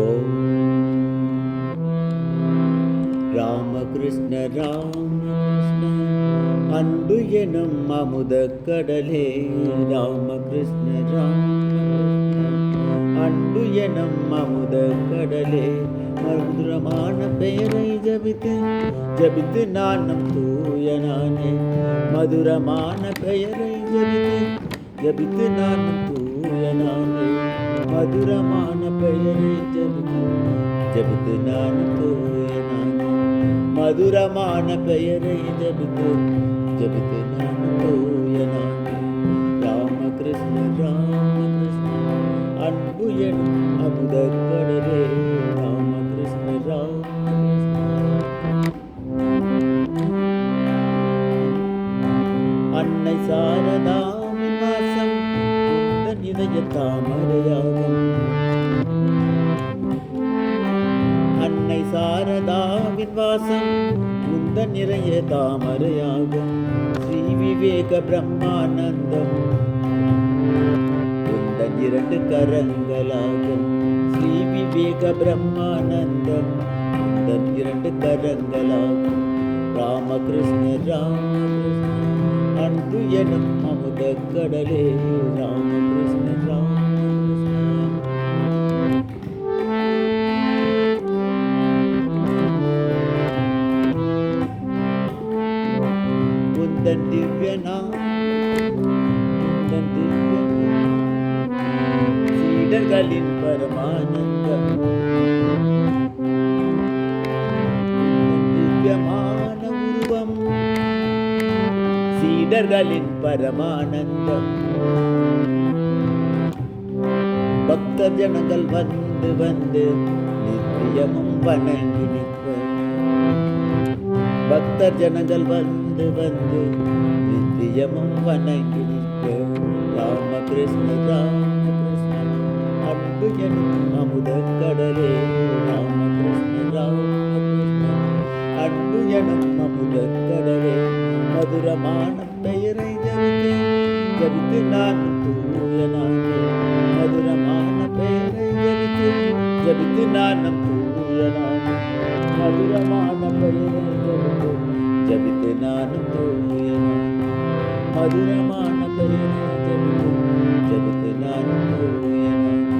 ஓம் ராமகிருஷ்ண ராமகிருஷ்ண அன்பு எனும் அமுத கடலே. ராமகிருஷ்ண ராமகிருஷ்ண அன்பு எனும் அமுத கடலே. மதுரமான பெயரை ஜபித்து ஜபித்து நானும் தூயனானே மதுரமான பெயரை ஜபித்து ஜபித்து நானும் தூயனானே மதுரமான பெயரை ஜபித்து. ஜபித்து நான் தூயனானே மதுரமான பெயரை ஜபித்து. ஜபித்து நான் தூயனானே ராமகிருஷ்ண ராமகிருஷ்ண அன்பு என் அமுத கடலே ராமகிருஷ்ண ராமகிருஷ்ண. அன்னை சாரதா இதய தாமரையாகும். அன்னை சாரதாவின் வாசம் குந்த நிறைய தாமரையாகும். ஸ்ரீ விவேக பிரம்மானந்தம் உந்தன் இரண்டு கரங்களாகும். ஸ்ரீ விவேக பிரம்மானந்தம் உந்தன் இரண்டு கரங்களாகும். ராமகிருஷ்ண ராமகிருஷ்ண அன்பு எனும் அமுத கடலே. ராமகிருஷ்ண திவ்ய நாம் உந்தன் திவ்ய சீடர்களின் பரமானந்தம் திவ்யமான உருவம் சீடர்களின் பரமானந்தம் பக்த ஜனங்கள் வந்து வந்து நித்தியமும் வணங்கி நிற்பர் பக்த ஜனங்கள் வந்து வந்து நித்தியமும் வணங்கி நிற்க ராமகிருஷ்ண ராமகிருஷ்ண அன்பு எனும் அமுத கடலே. ராமகிருஷ்ண ராமகிருஷ்ண அன்பு எனும் அமுத கடலே. மதுரமான பெயரை ஜபித்து ஜபித்து நான் தூயனாக. மதுரமான பெயரை ஜபித்து ஜபித்து நான் தூயனாக. மதுரமான பெயரை ಜಪಿತೆ ನಾನು ತೋಯನ ಮಧುರ ಮಾನ ಕರೆ ಜಪಿತೆ ನಾನು ತೋಯನ